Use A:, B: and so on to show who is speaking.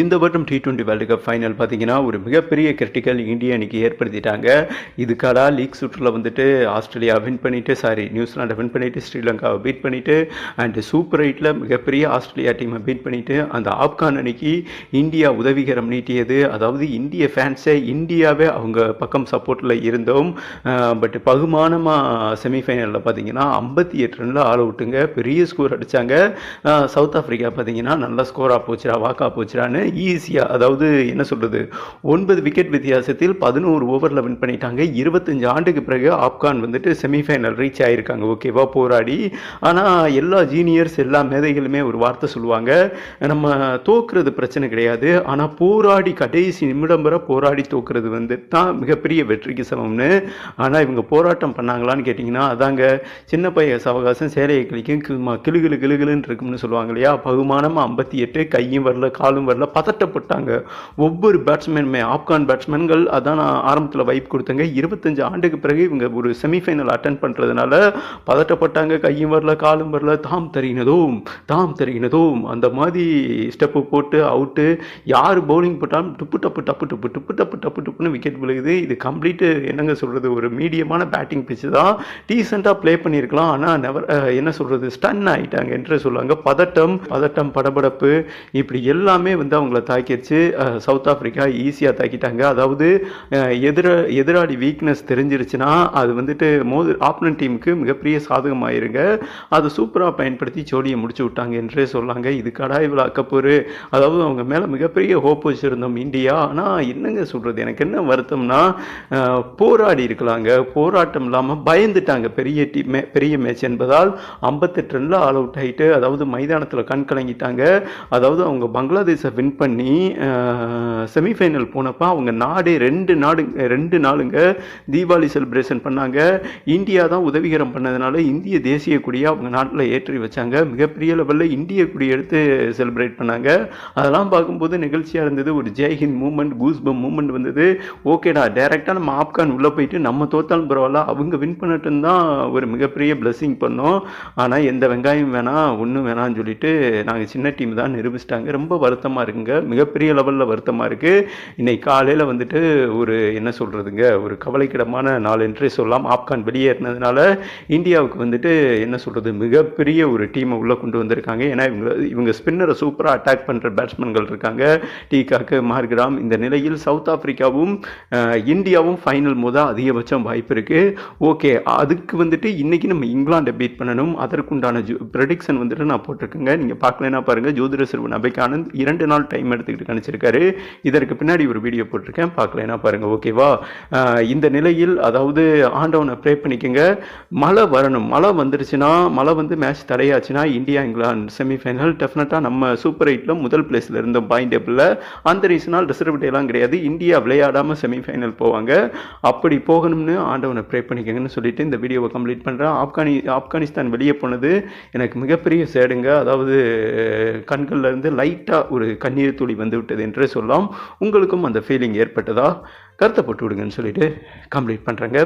A: இந்த வருடம் T twenty world cup final பார்த்தீங்கன்னா ஒரு மிகப்பெரிய கிரிட்டிக்கல் இந்திய அணிக்கு ஏற்படுத்திட்டாங்க. இதுக்காக லீக் சுற்றில் வந்துட்டு ஆஸ்திரேலியா வின் பண்ணிவிட்டு சாரி நியூசிலாண்டை வின் பண்ணிவிட்டு ஸ்ரீலங்காவை பீட் பண்ணிவிட்டு அண்ட் சூப்பர் எயிட்டில் மிகப்பெரிய ஆஸ்திரேலியா டீமை பீட் பண்ணிட்டு அந்த ஆப்கான் அணிக்கு இந்தியா உதவிகரம் நீட்டியது. அதாவது இந்திய ஃபேன்ஸை இந்தியாவே அவங்க பக்கம் சப்போர்ட்டில் இருந்தோம். பட் பகுமானமாக செமிஃபைனலில் பார்த்தீங்கன்னா ஐம்பத்தி எட்டு ரனில் ஆள் அவுட்டுங்க பெரிய ஸ்கோர் அடித்தாங்க சவுத் ஆஃப்ரிக்கா பார்த்தீங்கன்னா நல்ல ஸ்கோராக போச்சுடா வாக்கா போச்சுடான்னு ஈஸியாக அதாவது என்ன சொல்கிறது ஒன்பது விக்கெட் வித்தியாசத்தில் பதினோரு ஓவரில் வின் பண்ணிட்டாங்க. இருபத்தஞ்சு ஆண்டுக்கு பிறகு ஆப்கான் வந்துட்டு செமிஃபைனல் ரீச் ஆகிருக்காங்க ஓகேவா போராடி. ஆனால் எல்லா ஜீனியர்ஸ் எல்லா மேதைகளுமே ஒரு வார்த்தை சொல்லுவாங்க. நம்ம தோக்குறது பிரச்சனை கிடையாது. ஆனால் போராடி கடைசி நிமிடம் வரை போராடி தோக்குறது வந்து தான் மிகப்பெரிய வெற்றிக்கு சமம்னு. ஆனால் இவங்க போராட்டம் பண்ணாங்களான்னு கேட்டிங்கன்னா அதாங்க சின்ன பைய சவகாசம் சேலையை கிளிக்கும் கிளு- கிளு கிளு கிளுகிளுன்னு இருக்கும்னு சொல்லுவாங்க இல்லையா? பகுமானமாக ஐம்பத்தி எட்டு கையும் வரல காலும் வரல பதட்டப்பட்டாங்க. ஒவ்வொரு பேட்ஸ்மேனுமே ஆப்கான் பேட்ஸ்மேன்கள் அதான் நான் ஆரம்பத்தில் வைப் கொடுத்தேங்க. இருபத்தஞ்சு ஆண்டுக்கு பிறகு இவங்க ஒரு செமிஃபைனல் அட்டன் பண்ணுறதுனால பதட்டப்பட்டாங்க. கையும் வரல காலும் வரல. தாம் தெரியினதும் தாம் தெரியினதும் அந்த மாதிரி ஸ்டெப்பு போட்டு அவுட்டு யார் பவுலிங் போட்டாலும் டுப்பு டப்பு டப்பு டப்பு டுப்பு டப்பு டப்பு டப்புன்னு விக்கெட் விழுகுது. இது கம்ப்ளீட்டு என்னங்க சொல்கிறது ஒரு மீடியமான பேட்டிங் பிச்சு தான். டீசெண்டாக ப்ளே பண்ணியிருக்கலாம். ஆனால் நெவர் என்ன சொல்கிறது ஸ்டன் ஆகிட்டாங்க என்று சொல்லுவாங்க. பதட்டம் பதட்டம் படபடப்பு. இப்படி எல்லாமே வந்து அவங்கள தாக்கிடுச்சு. சவுத் ஆஃப்ரிக்கா ஈஸியாக தாக்கிட்டாங்க. அதாவது எதிர எதிராளி வீக்னஸ் தெரிஞ்சிருச்சுன்னா அது வந்துட்டு மோது ஆப்னன் டீமுக்கு மிகப்பெரிய சாதகமாயிருங்க. அதை சூப்பராக பயன்படுத்தி ஜோடியை முடிச்சு விட்டாங்க என்றே சொல்லாங்க. இது கடாய் விழா கப்பூர் அதாவது அவங்க மேலே மிகப்பெரிய ஹோப் வச்சுருந்தோம் இந்தியா. ஆனால் என்னங்க சொல்கிறது எனக்கு என்ன வருத்தம்னா போராடி இருக்கலாங்க. போராட்டம் இல்லாமல் பயந்துட்டாங்க பெரிய டீம் பெரிய மேட்ச் என்பதால். ஐம்பத்தெட்டு ரனில் ஆல் அவுட் ஆகிட்டு அதாவது மைதானத்தில் கண் கலங்கிட்டாங்க. அதாவது அவங்க பங்களாதேஷை வின் பண்ணி செமிஃபைனல் போனப்போ அவங்க நாடே ரெண்டு நாடு ரெண்டு நாளுங்க தீபாவளி செலிப்ரேஷன் பண்ணாங்க. இந்தியா தான் உதவிகரம் பண்ணதுனால இந்திய தேசிய கொடியை அவங்க நாட்டில் ஏற்றி வச்சாங்க. மிகப்பெரிய லெவலில் இந்திய கொடி எடுத்து செலிப்ரேட் பண்ணாங்க. அதெல்லாம் பார்க்கும்போது நிகழ்ச்சியாக இருந்தது. ஒரு ஜெய்ஹிந்த் மூமெண்ட் கூஸ்பம் மூமெண்ட் வந்தது. ஓகேடா டைரெக்டாக நம்ம ஆப்கான் உள்ளே போயிட்டு நம்ம தோத்தாலும் பரவாயில்ல. அவங்க வின் பண்ணட்டும் தான் ஒரு மிகப்பெரிய பிளஸ்ஸிங் பண்ணோம். ஆனால் எந்த வெங்காயம் வேணாம் ஒன்றும் வேணாம்னு சொல்லிட்டு நாங்கள் சின்ன டீம் தான் நிரூபிச்சிட்டாங்க. ரொம்ப வருத்தமாக இருக்குது இருக்குங்க மிகப்பெரிய லெவலில் வருத்தமாக இருக்குது இன்னைக்கு காலையில் வந்துட்டு ஒரு என்ன சொல்கிறதுங்க ஒரு கவலைக்கிடமான நாள் என்றே சொல்லலாம். ஆப்கான் வெளியேறினதுனால இந்தியாவுக்கு வந்துட்டு என்ன சொல்கிறது மிகப்பெரிய ஒரு டீமை உள்ளே கொண்டு வந்திருக்காங்க. ஏன்னா இவங்க இவங்க ஸ்பின்னரை சூப்பராக அட்டாக் பண்ணுற பேட்ஸ்மேன்கள் இருக்காங்க. டீகாக்கு மார்கிராம் இந்த நிலையில் சவுத் ஆப்பிரிக்காவும் இந்தியாவும் ஃபைனல் மோத அதிகபட்சம் வாய்ப்பு இருக்குது ஓகே அதுக்கு வந்துட்டு இன்றைக்கி நம்ம இங்கிலாண்டை பீட் பண்ணணும். அதற்குண்டான ஜோ ப்ரெடிக்ஷன் வந்துட்டு நான் போட்டிருக்கேங்க. நீங்கள் பார்க்கலன்னா பாருங்கள் ஜோதிட சிறுவன் அபைக்கானந்த் இரண்டு நாள் டைம் எடுத்துக்கிட்டு கணிச்சிருக்காரு இதற்கு பின்னாடி ஒரு வீடியோ போட்டிருக்கேன். பார்க்கலனா பாருங்கள் ஓகேவா இந்த நிலையில் அதாவது ஆண்டவனை ப்ரே பண்ணிக்கோங்க. மழை வரணும். மழை வந்துருச்சுன்னா மழை வந்து மேட்ச் தடையாச்சுன்னா இந்தியா இங்கிலாந்து செமிஃபைனல் டெஃபினட்டாக நம்ம சூப்பர் எயிட்டில் முதல் பிளேஸில் இருந்தோம் பாயிண்ட் டேபிளில் அந்த ரீசனால் ரிசர்வ் டேலாம் கிடையாது. இந்தியா விளையாடாமல் செமிஃபைனல் போவாங்க. அப்படி போகணும்னு ஆண்டவனை ப்ரே பண்ணிக்கோங்கன்னு சொல்லிட்டு இந்த வீடியோவை கம்ப்ளீட் பண்ணுறேன் ஆப்கானி ஆப்கானிஸ்தான் வெளியே போனது எனக்கு மிகப்பெரிய சேடுங்க. அதாவது கண்கள்லேருந்து லைட்டாக ஒரு கண்ணீர் துளி வந்துவிட்டது என்று என்றே சொல்லலாம் உங்களுக்கும் அந்த ஃபீலிங் ஏற்பட்டதா? கருத்தை போட்டு விடுங்கன்னு சொல்லிட்டு கம்ப்ளீட் பண்ணுறேங்க